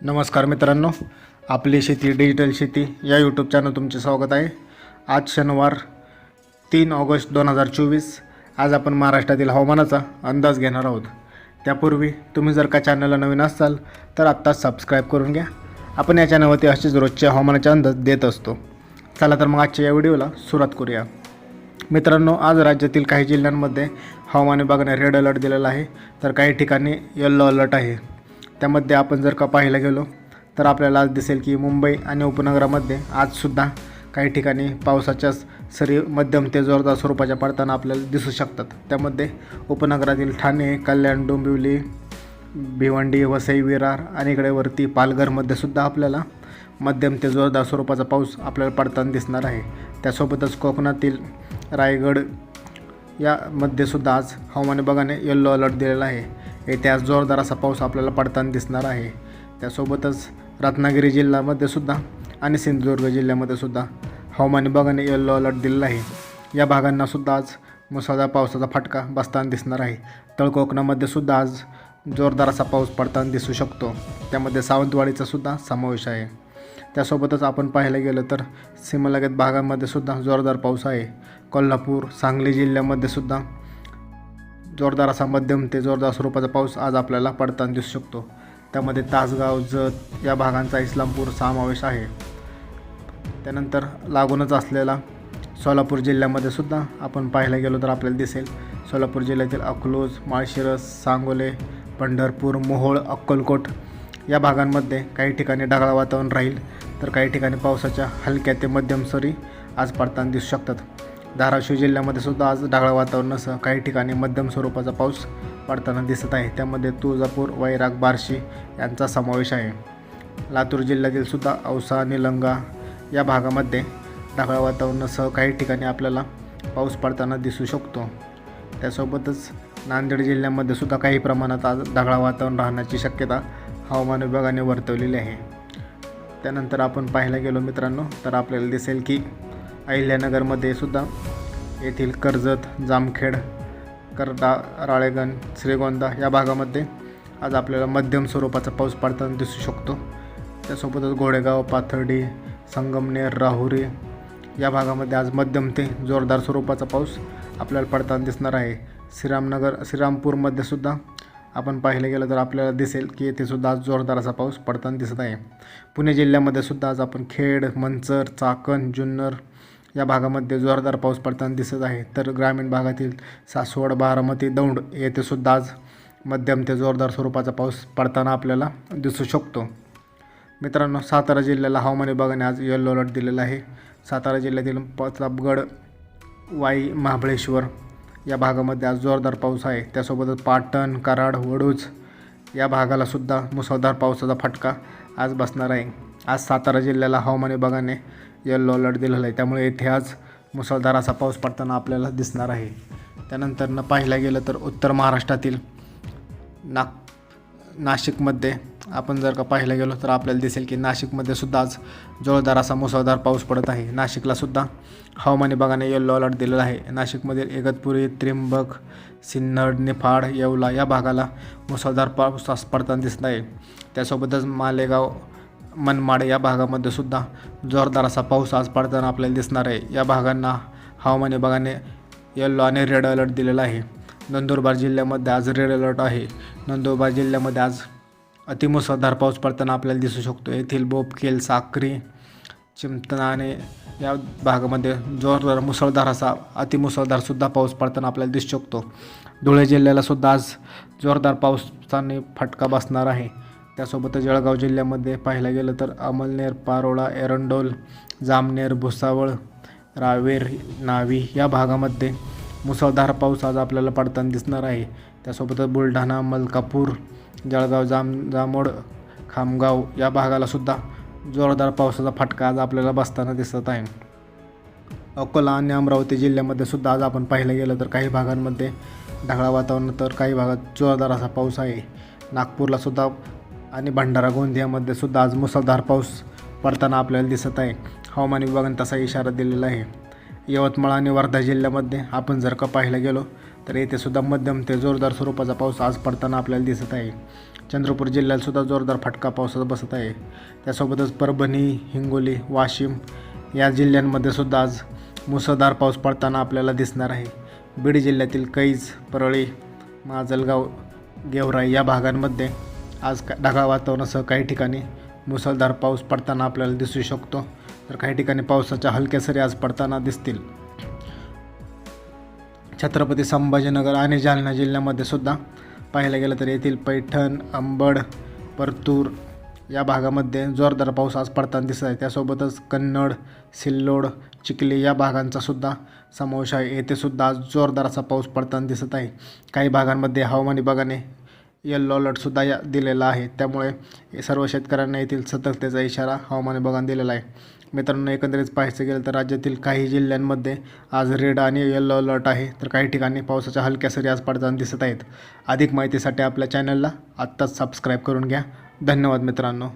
नमस्कार मित्रांनो आपली शेती डिजिटल शेती या यूट्यूब चॅनल तुमचे स्वागत आहे. आज शनिवार तीन ऑगस्ट दोन हजार चोवीस. आज आपण महाराष्ट्रातील हवामानाचा अंदाज घेणार आहोत. त्यापूर्वी तुम्ही जर का चॅनलला नवीन असाल तर आत्ताच सबस्क्राईब करून घ्या. आपण या चॅनलवरती असेच रोजचे हवामानाचे अंदाज देत असतो. चला तर मग आजच्या या व्हिडिओला सुरुवात करूया. मित्रांनो आज राज्यातील काही जिल्ह्यांमध्ये हवामान विभागाने रेड अलर्ट दिलेला आहे. तर काही ठिकाणी येल्लो अलर्ट आहे. त्यामध्ये आपण जर का पाहायला गेलो तर आपल्याला आज दिसेल की मुंबई आणि उपनगरामध्ये आजसुद्धा काही ठिकाणी पावसाच्या सरी मध्यम ते जोरदार स्वरूपाच्या पडताना आपल्याला दिसू शकतात. त्यामध्ये उपनगरातील ठाणे कल्याण डोंबिवली भिवंडी वसई विरार आणि इकडे वरती पालघरमध्ये सुद्धा आपल्याला मध्यम ते जोरदार स्वरूपाचा पाऊस आपल्याला पडताना दिसणार आहे. त्यासोबतच कोकणातील रायगड यामध्ये सुद्धा आज हवामान विभागाने येल्लो अलर्ट दिलेला आहे. येथे जोरदार असा पाऊस आपल्याला पडताना दिसणार आहे. त्यासोबतच रत्नागिरी जिल्ह्यामध्ये सुद्धा आणि सिंधुदुर्ग जिल्ह्यामध्ये सुद्धा हवामान विभागाने येल्लो अलर्ट दिलेला आहे. या भागांना सुद्धा आज मुसळधार पावसाचा फटका बसताना दिसणार आहे. तळ कोकणामध्ये सुद्धा आज जोरदार असा पाऊस पडताना दिसू शकतो. त्यामध्ये सावंतवाडीचा सुद्धा समावेश आहे. त्यासोबतच आपण पाहायला गेलं तर सीमालगत भागांमध्ये सुद्धा जोरदार पाऊस आहे. कोल्हापूर सांगली जिल्ह्यामध्ये सुद्धा जोरदार असा मध्यम ते जोरदार स्वरूपाचा पाऊस आज आपल्याला पडताना दिसू शकतो. त्यामध्ये तासगाव जत या भागांचा इस्लामपूर समावेश आहे. त्यानंतर लागूनच असलेला सोलापूर जिल्ह्यामध्ये सुद्धा आपण पाहायला गेलो तर आपल्याला दिसेल. सोलापूर जिल्ह्यातील अकलूज माळशिरस सांगोले पंढरपूर मोहोळ अक्कलकोट या भागांमध्ये काही ठिकाणी ढगाळ वातावरण राहील. तर काही ठिकाणी पावसाच्या हलक्या ते मध्यम सरी आज पडताना दिसू शकतात. धाराशिव जिल्ह्यामध्ये सुद्धा आज ढगाळ वातावरणासह काही ठिकाणी मध्यम स्वरूपाचा पाऊस पडताना दिसत आहे. त्यामध्ये तुळजापूर वैराग बार्शी यांचा समावेश आहे. लातूर जिल्ह्यातील सुद्धा औसा निलंगा या भागामध्ये ढगाळ वातावरणासह काही ठिकाणी आपल्याला पाऊस पडताना दिसू शकतो. त्यासोबतच नांदेड जिल्ह्यामध्ये सुद्धा काही प्रमाणात आज ढगाळ वातावरण राहण्याची शक्यता हवामान विभागाने वर्तवलेली आहे. त्यानंतर आपण पाहायला गेलो मित्रांनो तर आपल्याला दिसेल की अहिल्यानगरमध्ये सुद्धा येथील कर्जत जामखेड करडा राळेगण श्रीगोंदा या भागामध्ये आज आपल्याला मध्यम स्वरूपाचा पाऊस पडताना दिसू शकतो. त्यासोबतच घोडेगाव पाथर्डी संगमनेर राहुरी या भागामध्ये आज मध्यम ते जोरदार स्वरूपाचा पाऊस आपल्याला पडताना दिसणार आहे. श्रीरामनगर श्रीरामपूरमध्ये सुद्धा आपण पाहिलं गेलं तर आपल्याला दिसेल की येथे सुद्धा आज जोरदार असा पाऊस पडताना दिसत आहे. पुणे जिल्ह्यामध्ये सुद्धा आज आपण खेड मंचर चाकण जुन्नर या भागामध्ये जोरदार पाऊस पडताना दिसत आहे. तर ग्रामीण भागातील सासवड बारामती दौंड येथे सुद्धा आज मध्यम ते जोरदार स्वरूपाचा पाऊस पडताना आपल्याला दिसू शकतो. मित्रांनो सातारा जिल्ह्याला हवामान विभागाने आज येलो अलर्ट दिलेला आहे. सातारा जिल्ह्यातील प्रतापगड वाई महाबळेश्वर या भागामध्ये आज जोरदार पाऊस आहे. त्यासोबतच पाटण कराड वडूज या भागाला सुद्धा मुसळधार पावसाचा फटका आज बसणार आहे. आज सातारा जिल्ह्याला हवामान विभागाने येल्लो अलर्ट दिलेला आहे. त्यामुळे येथे आज मुसळधार असा पाऊस पडताना आपल्याला दिसणार आहे. त्यानंतर न पाहायला गेलं तर उत्तर महाराष्ट्रातील नाग नाशिकमध्ये आपण जर का पाहायला गेलो तर आपल्याला दिसेल की नाशिकमध्ये सुद्धा आज जोरदार असा मुसळधार पाऊस पडत आहे. नाशिकला सुद्धा हवामान विभागाने येल्लो अलर्ट दिलेला आहे. नाशिकमधील इगतपुरी त्रिंबक सिन्नड निफाड येवला या भागाला मुसळधार पाऊस पडताना दिसत आहे. त्यासोबतच मालेगाव मनमाड या भागामध्ये सुद्धा जोरदार असा पाऊस आज पडताना आपल्याला दिसणार आहे. या भागांना हवामान विभागाने येल्लो आणि रेड अलर्ट दिलेला आहे. नंदुरबार जिल्ह्यामध्ये आज रेड अलर्ट आहे. नंदुरबार जिल्ह्यामध्ये आज अतिमुसळधार पाऊस पडताना आपल्याला दिसू शकतो. येथील बोपकेल साक्री चिमतनाने या भागामध्ये जोरदार मुसळधार असा अतिमुसळधारसुद्धा पाऊस पडताना आपल्याला दिसू शकतो. धुळे जिल्ह्याला सुद्धा आज जोरदार पावसाने फटका बसणार आहे. त्यासोबतच जळगाव जिल्ह्यामध्ये पाहायला गेलं तर अमलनेर पारोळा एरंडोल जामनेर भुसावळ रावेर नावी या भागामध्ये मुसळधार पाऊस आज आपल्याला पडताना दिसणार आहे. त्यासोबतच बुलढाणा मलकापूर जळगाव जाम जामोड खामगाव या भागालासुद्धा जोरदार पावसाचा फटका आज आपल्याला बसताना दिसत आहे. अकोला आणि अमरावती जिल्ह्यामध्ये सुद्धा आज आपण पाहिलं गेलं तर काही भागांमध्ये ढगाळ वातावरण तर काही भागात जोरदार असा पाऊस आहे. नागपूरला सुद्धा आणि भंडारा गोंदियामध्ये सुद्धा आज मुसळधार पाऊस पडताना आपल्याला दिसत आहे. हवामान विभागाने तसा इशारा दिलेला आहे. यवतमाळ आणि वर्धा जिल्ह्यामध्ये आपण जर का पाहायला गेलो तर येथे सुद्धा मध्यम ते जोरदार स्वरूपाचा पाऊस आज पडताना आपल्याला दिसत आहे. चंद्रपूर जिल्ह्यात सुद्धा जोरदार फटका पावसाचा बसत आहे. त्यासोबतच परभणी हिंगोली वाशिम या जिल्ह्यांमध्ये सुद्धा आज मुसळधार पाऊस पडताना आपल्याला दिसणार आहे. बीड जिल्ह्यातील कैज परळी माजलगाव गेवराई या भागांमध्ये आज का ढगाळ वातावरणासह काही ठिकाणी मुसळधार पाऊस पडताना आपल्याला दिसू शकतो. तर काही ठिकाणी पावसाच्या हलक्या सरी आज पडताना दिसतील. छत्रपती संभाजीनगर आणि जालना जिल्ह्यामध्ये सुद्धा पाहायला गेलं तर येथील पैठण अंबड परतूर या भागामध्ये जोरदार पाऊस आज पडताना दिसत आहे. त्यासोबतच कन्नड सिल्लोड चिखली या भागांचा सुद्धा समावेश आहे. येथे सुद्धा आज जोरदार असा पाऊस पडताना दिसत आहे. काही भागांमध्ये हवामान विभागाने येल्लो अलर्टसुद्धा या दिलेला आहे. त्यामुळे सर्व शेतकऱ्यांना येथील सतर्कतेचा इशारा हवामान विभागाने दिलेला आहे. मित्रांनो एकंदरीत पाहायचं गेलं तर राज्यातील काही जिल्ह्यांमध्ये आज रेड आणि येल्लो अलर्ट आहे. तर काही ठिकाणी पावसाच्या हलक्या सरी आज पडताना दिसत आहेत. अधिक माहितीसाठी आपल्या चॅनलला आत्ताच सबस्क्राईब करून घ्या. धन्यवाद मित्रांनो.